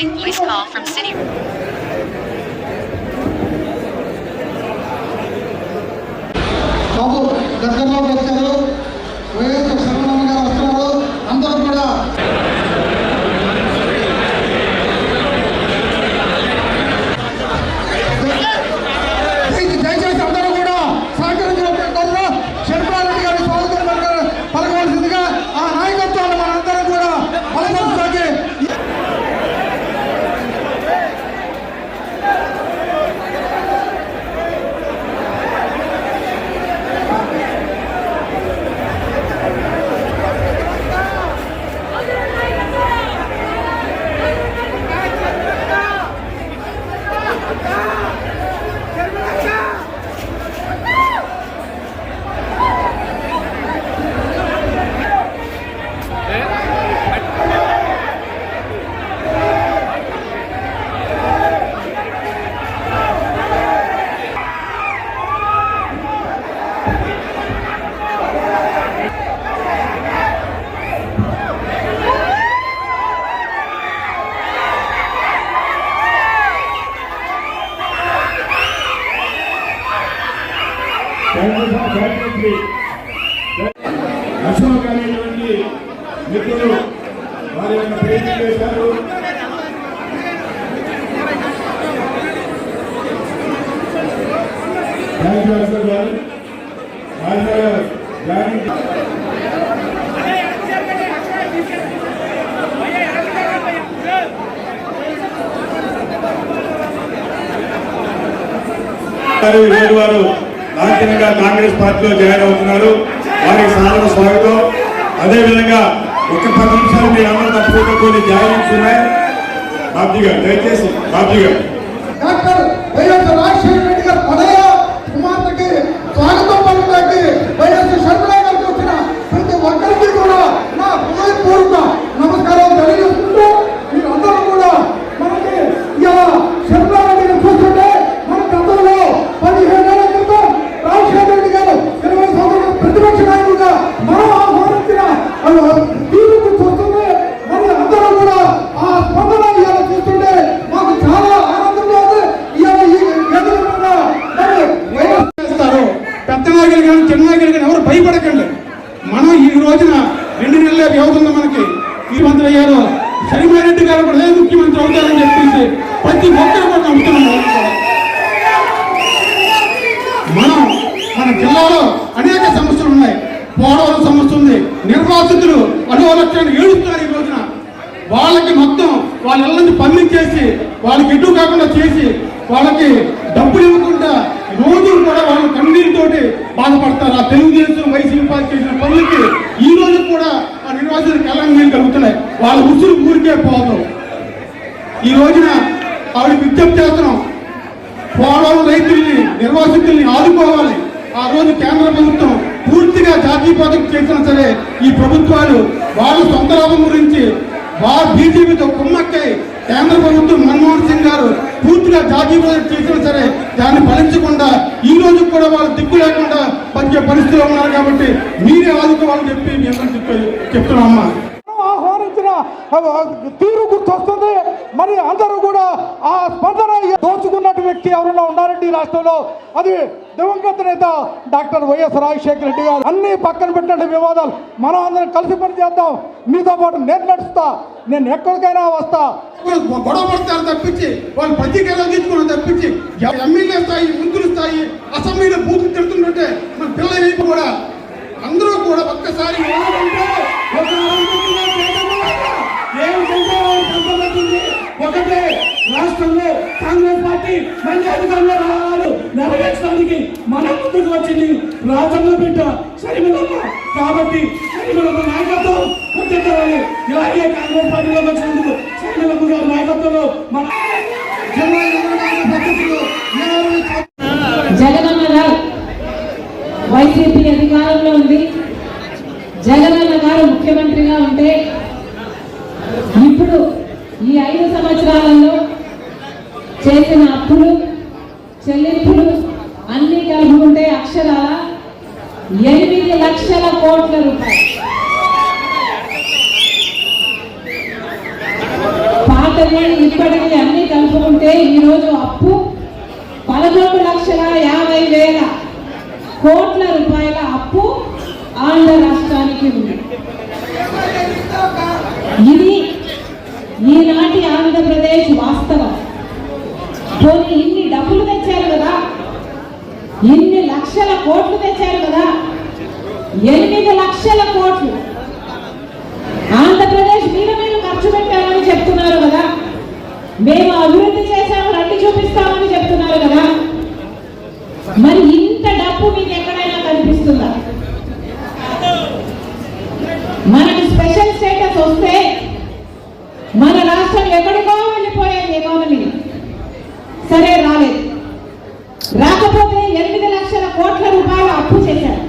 incoming voice call from City. Double, double, double, double. గారు ఈరోజు వారు లాంఛనంగా కాంగ్రెస్ పార్టీలో జాయిన్ అవుతున్నారు. వారికి సాధారణ స్వాగతం. అదేవిధంగా ఒక పది నిమిషాలు మీరు అందరూ తప్పకుండా కొన్ని జాయినింగ్స్ ఉన్నాయి బాబ్జీ గారు దయచేసి బాబ్జీ గారు డాక్టర్ వైఎస్ రాజశేఖర రెడ్డి గారు పదయ కుమార్తెకి స్వాగతం పలకడానికి వైఎస్ షర్మిల గారికి వచ్చిన ప్రతి ఒక్కరికి కూడా నా హృదయపూర్వక నమస్కారం తెలియజేసుకుంటూ మీరందరూ కూడా మనకి ఇలా షర్మిల రెడ్డిని చూస్తుంటే మన గతంలో పదిహేనేళ్ళ క్రితం రాజశేఖర రెడ్డి గారు ఇరవై సంవత్సరాల ప్రతిపక్ష నాయకుడిగా మనం ఆహ్వానించిన తీర్పు చూస్తుంది మరి అందరూ కూడా ఆ స్పందన ఇవాళ చూస్తుంటే మాకు చాలా ఆనందంగా ఉంది ఇవాళ ఈ వేదిక మీద మరి వైఎస్ చేస్తారు పెద్ద నాయకులు కానీ చిన్న నాయకులు కానీ ఎవరు భయపడకండి మనం ఈ రోజున రెండు నెలలే వ్యవధి ఉంది మనకి ముఖ్యమంత్రి అయ్యారు శనిమారెడ్డి గారు కూడా ఏ ముఖ్యమంత్రి అవుతారని చెప్పేసి ప్రతి ఒక్కరు కూడా నమ్ముతున్నాం మనం కూడా. మనం మన జిల్లాలో అనేక సమస్యలు ఉన్నాయి పోలవరం సమస్య ఉంది నిర్వాసితులు అడవ లక్షణాలు ఏడుస్తున్నారు ఈ రోజున వాళ్ళకి మొత్తం వాళ్ళ ఇళ్ళని పండించేసి వాళ్ళకి ఎటు కాకుండా చేసి వాళ్ళకి డబ్బులు ఇవ్వకుండా రోజు కూడా వాళ్ళు కన్నీళ్ళతోటి బాధపడతారు? ఆ తెలుగుదేశం వైసీపీ పార్టీ చేసిన పనులకి ఈ రోజు కూడా ఆ నిర్వాసితులకు కళ్ళని కలుగుతున్నాయి వాళ్ళ ఉసురు ఊరికే పోదు. ఈ రోజున ఆవిడ విజ్ఞప్తి చేస్తున్నాం. పోలవరం రైతుల్ని నిర్వాసితుల్ని ఆదుకోవాలి. ఆ రోజు కేంద్ర ప్రభుత్వం పూర్తిగా జాతీయ పథకం చేసినా సరే ఈ ప్రభుత్వాలు వాళ్ళ సొంత లాభం గురించి వారు బీజేపీతో కుమ్మక్కై కేంద్ర ప్రభుత్వం మన్మోహన్ సింగ్ గారు పూర్తిగా జాతీయ పథకం చేసినా సరే దాన్ని ఫలించకుండా ఈ రోజు కూడా వాళ్ళు దిక్కు లేకుండా బతికే పరిస్థితిలో ఉన్నారు కాబట్టి మీరే ఆదుకోవాలని చెప్పి మేము చెప్పి చెప్తున్నాం అమ్మా తీరు గుర్తొస్తుంది. మరి అందరూ కూడా ఆ స్పందన దోచుకున్నట్టు వ్యక్తి ఎవరైనా ఉన్నారండి ఈ రాష్ట్రంలో? అది దివంగత నేత డాక్టర్ వైఎస్ రాజశేఖర రెడ్డి గారు. అన్ని పక్కన పెట్టినట్టు వివాదాలు మనం అందరం కలిసి పని చేద్దాం. మీతో పాటు నేను నడుస్తా. నేను ఎక్కడికైనా వస్తా. గొడవ పడతారు తప్పించి వాళ్ళు ప్రతీకలో తీసుకుని తప్పించి ఎమ్మెల్యే స్థాయి మంత్రులు స్థాయి అసెంబ్లీలో బూతులు తిడుతుంటే మన పిల్లలు కూడా అందరూ కూడా ఒక్కసారి ఒకటే రాష్ట్రంలో కాంగ్రెస్ పార్టీ మంచి అధికారంలో రావాలి. నెరవేర్చడానికి మన ముందుకు వచ్చింది రాజన్న బిడ్డ షర్మిలమ్మ కాబట్టి షర్మిలమ్మ నాయకత్వం గుర్తించాలి ఇలాగే కాంగ్రెస్ పార్టీలో వచ్చినందుకు షర్మిలమ్మ గారి నాయకత్వంలో మన జగన్ వైసీపీ గారు ముఖ్యమంత్రిగా ఉంటే ఇప్పుడు ఈ ఐదు సంవత్సరాలలో చేసిన అప్పులు చెల్లింపులు అన్ని కలిగి ఉంటే అక్షరాల ఎనిమిది లక్షల కోట్ల రూపాయలు. ఇప్పటికీ ఇప్పటివి అన్ని కలుపుకుంటే ఈరోజు అప్పు పదకొండు లక్షల యాభై వేల కోట్ల రూపాయల అప్పు ఆంధ్ర రాష్ట్రానికి ఉంది. ఇది ఈనాటి ఆంధ్రప్రదేశ్ వాస్తవం. పోనీ ఇన్ని డబ్బులు తెచ్చారు కదా? ఇన్ని లక్షల కోట్లు తెచ్చారు కదా? ఎనిమిది లక్షల కోట్లు. ఆంధ్రప్రదేశ్ మీద మీరు ఖర్చు పెట్టామని చెప్తున్నారు కదా? మేము అభివృద్ధి చేశాము రండి చూపిస్తామని ఎక్కడికో వెళ్ళిపోయాయి ఎకానమీ సరే రాలేదు. రాకపోతే ఎనిమిది లక్షల కోట్ల రూపాయలు అప్పు చేశారు.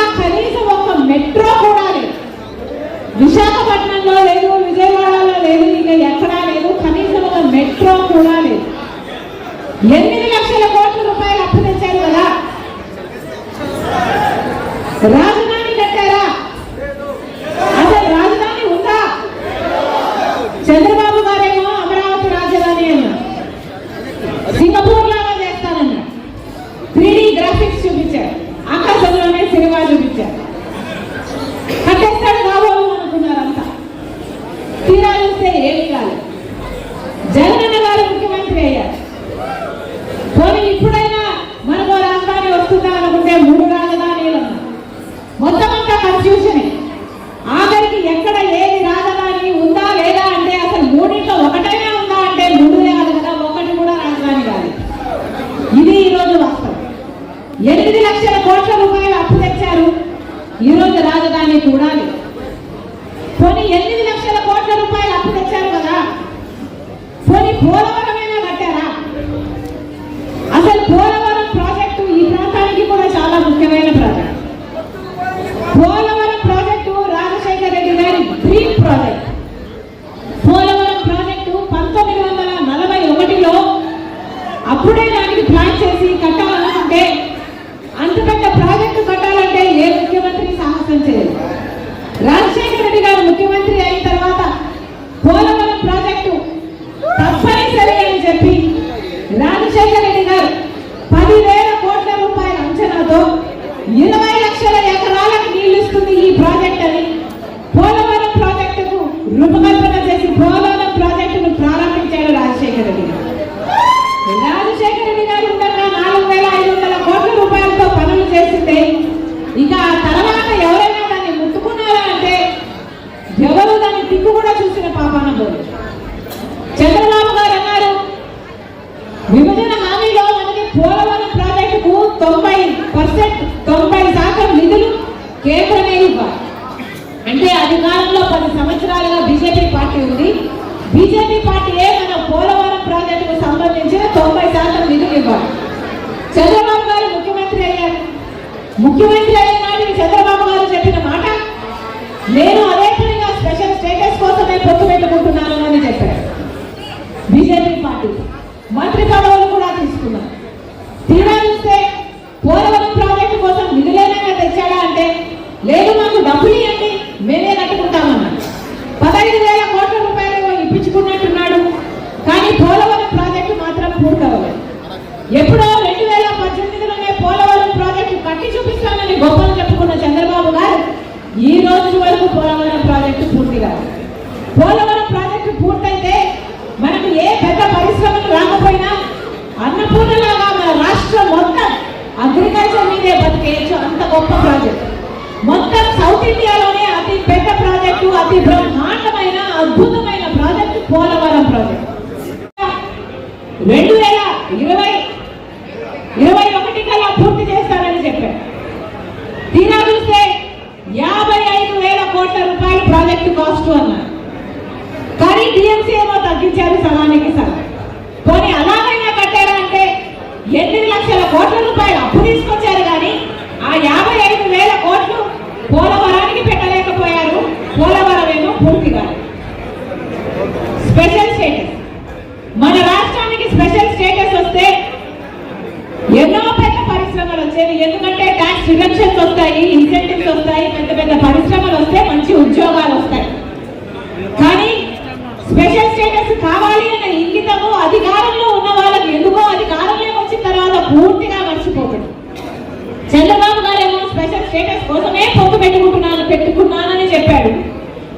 జిల్లాలో కనీసం ఒక మెట్రో కూడా లేదు. విశాఖపట్నంలో లేదు విజయవాడలో లేదు ఇక ఎక్కడా లేదు కనీసం ఒక మెట్రో కూడా లేదు. ఎన్ని బీజేపీ పార్టీ. మంత్రి పదవులు కూడా తీసుకున్నారు. తీరా చూస్తే పోలవరం ప్రాజెక్టు కోసం నిధులైనా తెచ్చాడా అంటే లేదు మాకు డబ్బులు ఇవ్వండి మేమే కట్టుకుంటామన్నాడు పదహైదు వేల కోట్ల రూపాయలు ఇప్పించుకున్నట్టున్నాడు. కానీ పోలవరం ప్రాజెక్టు మాత్రం పూర్తవ్వలేదు ఎప్పుడో డిడక్షన్స్ వస్తాయి ఇన్సెంటివ్స్ వస్తాయి పెద్ద పెద్ద పరిశ్రమలు వస్తే మంచి ఉద్యోగాలు వస్తాయి. కానీ స్పెషల్ స్టేటస్ కావాలి అన్న ఇంగితము అధికారంలో ఉన్న వాళ్ళకి ఎందుకో అధికారంలో వచ్చిన తర్వాత పూర్తిగా మర్చిపోకండి. చంద్రబాబు గారు ఏమో స్పెషల్ స్టేటస్ కోసమే పొత్తు పెట్టుకుంటున్నాను పెట్టుకున్నానని చెప్పాడు.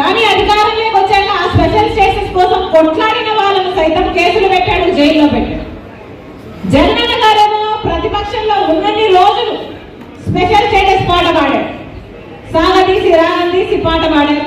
కానీ అధికారంలో వచ్చాక ఆ స్పెషల్ స్టేటస్ కోసం కొట్లాడిన వాళ్ళను సైతం కేసులు పెట్టాడు జైల్లో పెట్టాడు. జగన్ గారేమో ప్రతిపక్షంలో ఉన్నన్ని రోజులు స్పెషల్ స్టేటస్ పాట పాడారు సాగ తీసి రాగం తీసి పాట పాడారు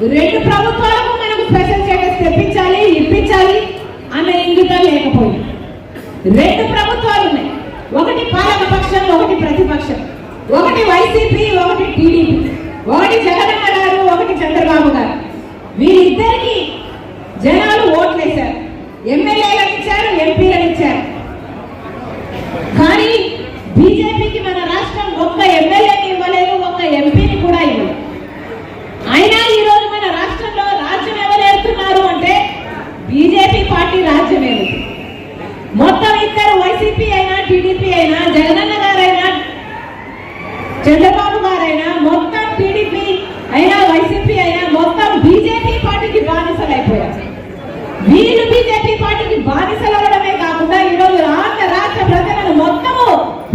రెండు ప్రభుత్వాలకు మనకు స్పెషల్ స్టేటస్ తెప్పించాలి ఇప్పించాలి అన్న ఇంగిత లేకపోయింది. రెండు ప్రభుత్వాలు ఉన్నాయి. ఒకటి పాలక పక్షం ఒకటి ప్రతిపక్షం. ఒకటి వైసీపీ ఒకటి టీడీపీ. ఒకటి జగనన్న గారు ఒకటి చంద్రబాబు గారు. వీరిద్దరికి జనాలు ఓట్లేశారు. ఎమ్మెల్యేలకు ఇచ్చారు ఎంపీలకు ఇచ్చారు. కానీ బీజేపీకి మన పార్టీ రాజ్యమేమి మొత్తం ఇద్దరు వైసీపీ అయినా టీడీపీ అయినా జగనన్న గారైనా చంద్రబాబు గారైనా మొత్తం టీడీపీ అయినా వైసీపీ అయినా మొత్తం బీజేపీ పార్టీకి బానిసలు అయిపోయారు వీళ్ళు బీజేపీ పార్టీకి బానిసలు అవ్వడమే కాకుండా ఈరోజు రాష్ట్ర రాష్ట్ర ప్రజలను మొత్తము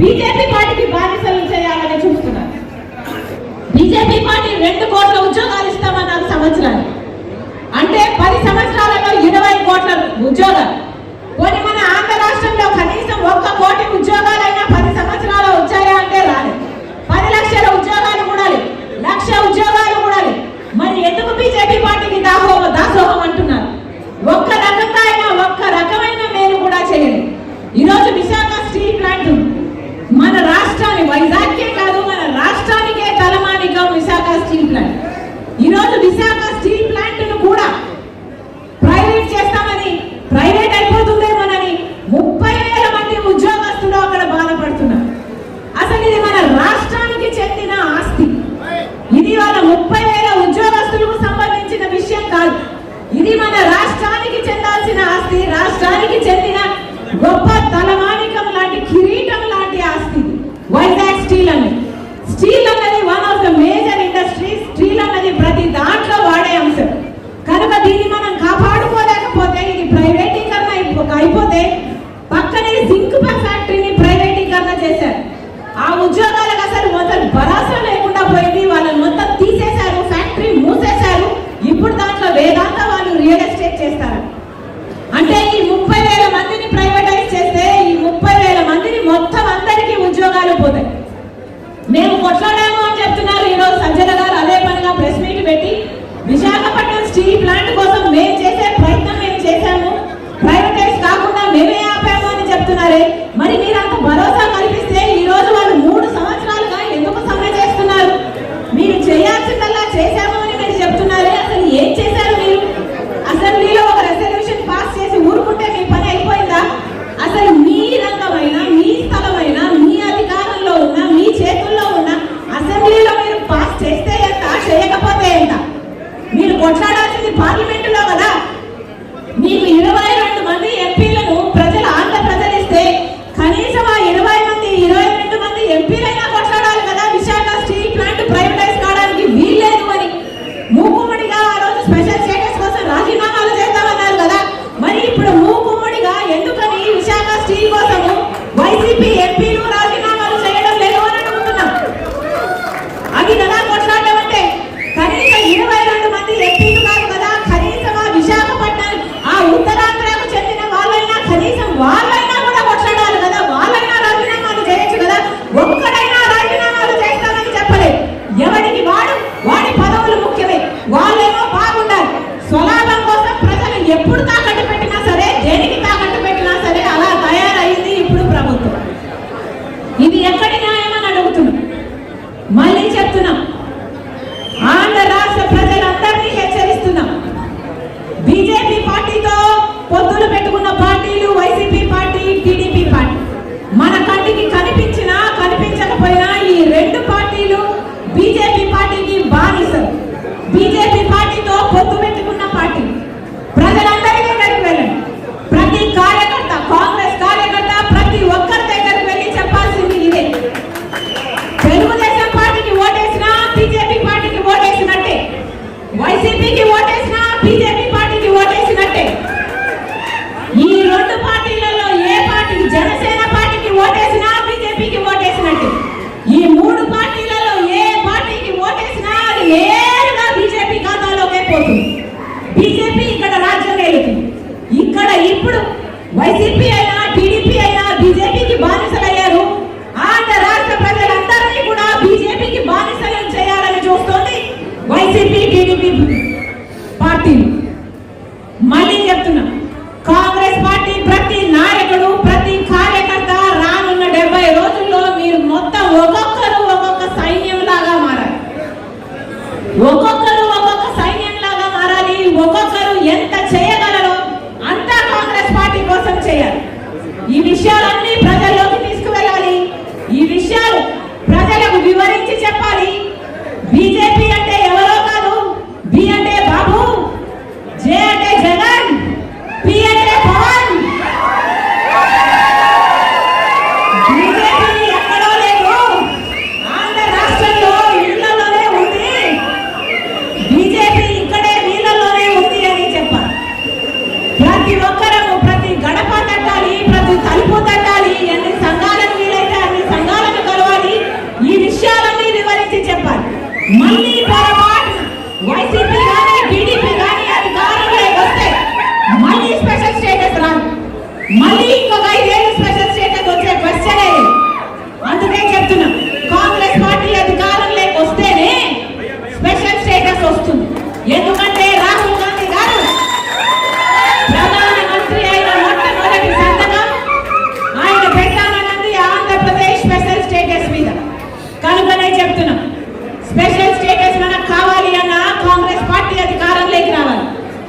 బీజేపీ పార్టీకి బానిసలు చేయాలని చూస్తున్నారు. బీజేపీ పార్టీ రెండు కోట్ల ఉద్యోగాలు ఇస్తామన్నారు సంవత్సరానికి. పది సంవత్సరాలలో ఇరవై కోట్ల ఉద్యోగాలు. పోనీ మన ఆంధ్ర రాష్ట్రంలో కనీసం ఒక్క కోటి ఉద్యోగాలైనా పది సంవత్సరాలు వచ్చాయా అంటే రాలేదు.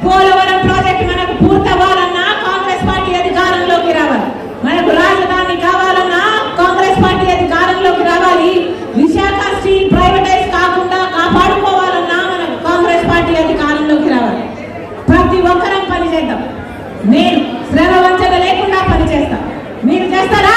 పోలవరం ప్రాజెక్ట్ మనకు పూర్తవ్వాలన్నా కాంగ్రెస్ పార్టీ అధికారంలోకి రావాలి. మనకు రాజధాని కావాలన్నా కాంగ్రెస్ పార్టీ అధికారంలోకి రావాలి. విశాఖ స్టీల్ ప్రైవేటైజ్ కాకుండా కాపాడుకోవాలన్నా మనకు కాంగ్రెస్ పార్టీ అధికారంలోకి రావాలి. ప్రతి ఒక్కరం పనిచేద్దాం నేను శ్రమ వంచన లేకుండా పనిచేస్తాం మీరు చేస్తారా?